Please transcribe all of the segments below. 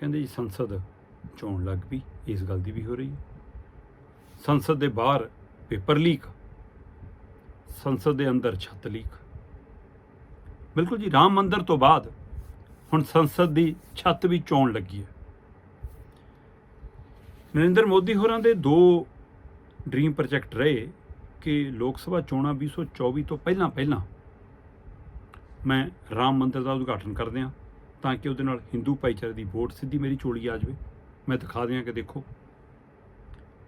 ਕਹਿੰਦੇ ਜੀ ਸੰਸਦ ਚੋਣ ਲੱਗ ਪਈ, ਇਸ ਗੱਲ ਦੀ ਵੀ ਹੋ ਰਹੀ ਹੈ। ਸੰਸਦ ਦੇ ਬਾਹਰ ਪੇਪਰ ਲੀਕ, ਸੰਸਦ ਦੇ ਅੰਦਰ ਛੱਤ ਲੀਕ। ਬਿਲਕੁਲ ਜੀ, ਰਾਮ ਮੰਦਰ ਤੋਂ ਬਾਅਦ ਹੁਣ ਸੰਸਦ ਦੀ ਛੱਤ ਵੀ ਚੋਣ ਲੱਗੀ ਹੈ। ਨਰਿੰਦਰ ਮੋਦੀ ਹੋਰਾਂ ਦੇ ਦੋ ਡ੍ਰੀਮ ਪ੍ਰੋਜੈਕਟ ਰਹੇ ਕਿ ਲੋਕ ਸਭਾ ਚੋਣਾਂ 2024 ਤੋਂ ਪਹਿਲਾਂ ਪਹਿਲਾਂ ਮੈਂ ਰਾਮ ਮੰਦਰ ਦਾ ਉਦਘਾਟਨ ਕਰ ਦਿਆਂ ਤਾਂ ਕਿ ਉਹਦੇ ਨਾਲ ਹਿੰਦੂ ਭਾਈਚਾਰੇ ਦੀ ਵੋਟ ਸਿੱਧੀ ਮੇਰੀ ਚੋਲੀ ਆ ਜਾਵੇ। ਮੈਂ ਦਿਖਾ ਦਿਆਂ ਕਿ ਦੇਖੋ।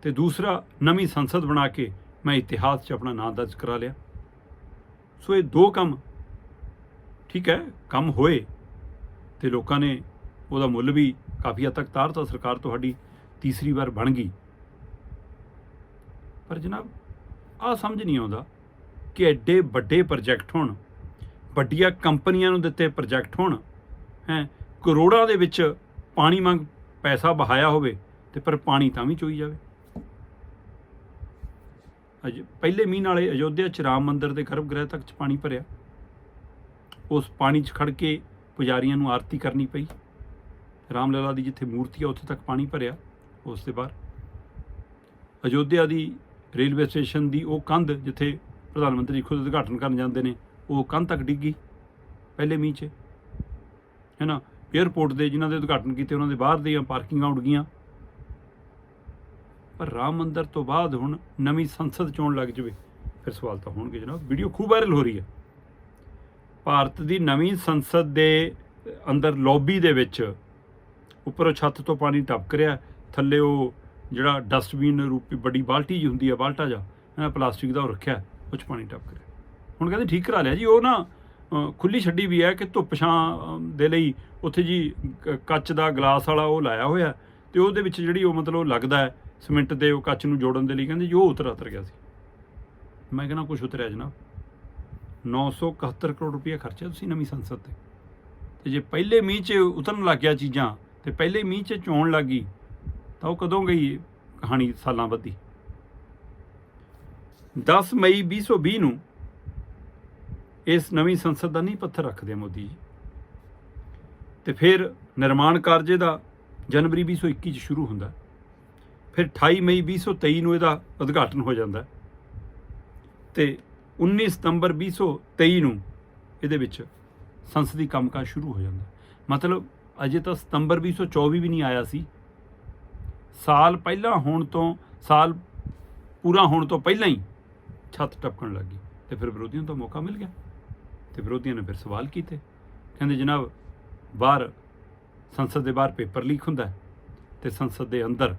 ਤੇ ਦੂਸਰਾ, ਨਵੀਂ ਸੰਸਦ ਬਣਾ ਕੇ ਮੈਂ ਇਤਿਹਾਸ 'ਚ ਆਪਣਾ ਨਾਂ ਦਰਜ ਕਰਾ ਲਿਆ। ਸੋ ਇਹ ਦੋ ਕੰਮ ਠੀਕ ਹੈ, ਕੰਮ ਹੋਏ ਤੇ ਲੋਕਾਂ ਨੇ ਉਹਦਾ ਮੁੱਲ ਵੀ ਕਾਫੀ ਹੱਦ ਤੱਕ ਤਾਰਤਾ ਸਰਕਾਰ ਤੁਹਾਡੀ ਤੀਸਰੀ ਵਾਰ ਬਣ ਗਈ। ਪਰ ਜਨਾਬ ਆ ਸਮਝ ਨਹੀਂ ਆਉਂਦਾ ਕਿ ਐਡੇ ਵੱਡੇ ਪ੍ਰੋਜੈਕਟ ਹੋਣ, ਵੱਡੀਆਂ ਕੰਪਨੀਆਂ ਨੂੰ ਦਿੱਤੇ ਪ੍ਰੋਜੈਕਟ ਹੋਣ ਹੈ, ਕਰੋੜਾਂ ਦੇ ਵਿੱਚ ਪਾਣੀ ਮੰਗ ਪੈਸਾ ਬਹਾਇਆ ਹੋਵੇ ਤੇ ਪਰ ਪਾਣੀ ਤਾਂ ਵੀ ਚੋਈ ਜਾਵੇ। ਅਜ, ਪਹਿਲੇ ਮੀਂਹ ਨਾਲੇ ਅਯੋਧਿਆ ਚ ਰਾਮ ਮੰਦਿਰ ਦੇ ਗਰਭਗ੍ਰਹਿ ਤੱਕ ਚ ਪਾਣੀ ਭਰਿਆ। ਉਸ ਪਾਣੀ 'ਚ ਖੜ ਕੇ ਪੁਜਾਰੀਆਂ ਨੂੰ ਆਰਤੀ ਕਰਨੀ ਪਈ। ਰਾਮ ਲਲਾ ਦੀ ਜਿੱਥੇ ਮੂਰਤੀ ਆ, ਉੱਥੇ ਤੱਕ ਪਾਣੀ ਭਰਿਆ ਉਸ ਦੇ ਬਾਅਦ ਅਯੋਧਿਆ ਦੀ ਰੇਲਵੇ ਸਟੇਸ਼ਨ ਦੀ ਉਹ ਕੰਧ ਜਿੱਥੇ ਪ੍ਰਧਾਨ ਮੰਤਰੀ ਖੁਦ ਉਦਘਾਟਨ ਕਰਨ ਜਾਂਦੇ ਨੇ, ਉਹ ਕੰਧ ਤੱਕ ਡਿੱਗੀ ਪਹਿਲੇ ਮੀਂਹ 'ਚ ਹੈ ਨਾ 에ਅਰਪੋਰਟ ਦੇ ਜਿਨ੍ਹਾਂ ਦੇ ਉਦਘਾਟਨ ਕੀਤੇ, ਉਹਨਾਂ ਦੇ ਬਾਹਰ ਦੀਆਂ ਪਾਰਕਿੰਗਾਂ ਉੱਡ ਗਈਆਂ। ਪਰ ਰਾਮ ਮੰਦਰ ਤੋਂ ਬਾਅਦ ਹੁਣ ਨਵੀਂ ਸੰਸਦ ਚੋਣ ਲੱਗ ਜਵੇ। ਫਿਰ ਸਵਾਲ ਤਾਂ ਹੋਣਗੇ ਜਨਾਬ। ਵੀਡੀਓ ਖੂਬ ਵਾਇਰਲ ਹੋ ਰਹੀ ਹੈ। ਭਾਰਤ ਦੀ ਨਵੀਂ ਸੰਸਦ ਦੇ ਅੰਦਰ ਲੌਬੀ ਦੇ ਵਿੱਚ ਉੱਪਰੋਂ ਛੱਤ ਤੋਂ ਪਾਣੀ ਟਪਕ ਰਿਹਾ ਥੱਲੇ ਉਹ ਜਿਹੜਾ ਡਸਟਬਿਨ ਰੂਪੀ ਵੱਡੀ ਬਾਲਟੀ ਜੀ ਹੁੰਦੀ ਹੈ ਬਾਲਟਾ ਜਾ ਇਹਨਾਂ ਪਲਾਸਟਿਕ ਦਾ ਉਹ ਰੱਖਿਆ, ਉਹ 'ਚ ਪਾਣੀ ਟਪਕ ਰਿਹਾ ਹੁਣ ਕਹਿੰਦੇ ਠੀਕ ਕਰਾ ਲਿਆ ਜੀ, ਉਹ ਨਾ ਖੁੱਲੀ ਛੱਡੀ ਵੀ ਹੈ ਕਿ ਧੁੱਪ ਛਾਂ ਦੇ ਲਈ ਉੱਥੇ ਜੀ ਕ- ਕੱਚ ਦਾ ਗਲਾਸ ਵਾਲਾ ਉਹ ਲਾਇਆ ਹੋਇਆ ਤੇ ਉਹਦੇ ਵਿੱਚ ਜਿਹੜੀ ਉਹ ਮਤਲਬ ਲੱਗਦਾ ਹੈ, ਸਿਮੈਂਟ ਦੇ ਉਹ ਕੱਚ ਨੂੰ ਜੋੜਨ ਦੇ ਲਈ, ਕਹਿੰਦੇ ਜੀ ਉਹ ਉਤਰ ਉਤਰ ਗਿਆ ਸੀ। ਮੈਂ ਕਹਿੰਦਾ ਕੁਝ ਉਤਰਿਆ ਜਨਾਬ। 971 ਕਰੋੜ ਰੁਪਏ ਖਰਚਿਆ ਤੁਸੀਂ ਨਵੀਂ ਸੰਸਦ ਤੇ। ਤੇ ਜੇ ਪਹਿਲੇ ਮੀਂਹ 'ਚ ਉਤਰਨ ਲੱਗ ਗਿਆ ਚੀਜ਼ਾਂ ਤੇ ਪਹਿਲੇ ਮੀਂਹ 'ਚ ਚੋਣ ਲੱਗੀ ਤਾਂ ਉਹ ਕਦੋਂ ਗਈ ਕਹਾਣੀ ਸਾਲਾਂ ਬੱਧੀ? 10 ਮਈ 2020 ਨੂੰ ਇਸ ਨਵੀਂ ਸੰਸਦ ਦਾ ਨਹੀਂ ਪੱਥਰ ਰੱਖਦੇ ਮੋਦੀ ਜੀ। ਤੇ ਫਿਰ ਨਿਰਮਾਣ ਕਾਰਜੇ ਦਾ ਜਨਵਰੀ 2021 ਚ ਸ਼ੁਰੂ ਹੁੰਦਾ। ਫਿਰ 28 ਮਈ 2023 ਨੂੰ ਇਹਦਾ ਉਦਘਾਟਨ ਹੋ ਜਾਂਦਾ। ਤੇ 19 ਸਤੰਬਰ 2023 ਨੂੰ ਇਹਦੇ ਵਿੱਚ ਸੰਸਦੀ ਕੰਮਕਾਜ ਸ਼ੁਰੂ ਹੋ ਜਾਂਦਾ। ਮਤਲਬ ਅਜੇ ਤਾਂ ਸਤੰਬਰ 2024 ਵੀ ਨਹੀਂ ਆਇਆ ਸੀ। ਸਾਲ ਪਹਿਲਾਂ ਹੋਣ ਤੋਂ, ਸਾਲ ਪੂਰਾ ਹੋਣ ਤੋਂ ਪਹਿਲਾਂ ਹੀ ਛੱਤ ਟਪਕਣ ਲੱਗੀ ਤੇ ਫਿਰ ਵਿਰੋਧੀਆਂ ਤੋਂ ਮੌਕਾ ਮਿਲ ਗਿਆ। ਤੇ ਵਿਰੋਧੀਆਂ ਨੇ ਫਿਰ ਸਵਾਲ ਕੀਤੇ। ਕਹਿੰਦੇ, ਜਨਾਬ, ਬਾਹਰ ਸੰਸਦ ਦੇ ਬਾਹਰ ਪੇਪਰ ਲੀਕ ਹੁੰਦਾ ਹੈ ਤੇ ਸੰਸਦ ਦੇ ਅੰਦਰ,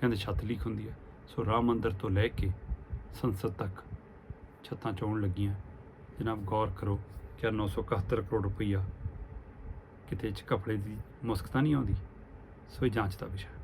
ਕਹਿੰਦੇ, ਛੱਤ ਲੀਕ ਹੁੰਦੀ ਹੈ। ਸੋ ਰਾਮ ਮੰਦਰ ਤੋਂ ਲੈ ਕੇ ਸੰਸਦ ਤੱਕ ਛੱਤਾਂ ਚੋਣ ਲੱਗੀਆਂ। ਜਨਾਬ, ਗੌਰ ਕਰੋ ਕਿ 971 ਕਰੋੜ ਰੁਪਈਆ ਕਿਤੇ ਚ ਕਪੜੇ ਦੀ ਮੁਸਕ ਤਾਂ ਨਹੀਂ ਆਉਂਦੀ? ਸੋ ਇਹ ਜਾਂਚ ਦਾ ਵਿਸ਼ਾ ਹੈ।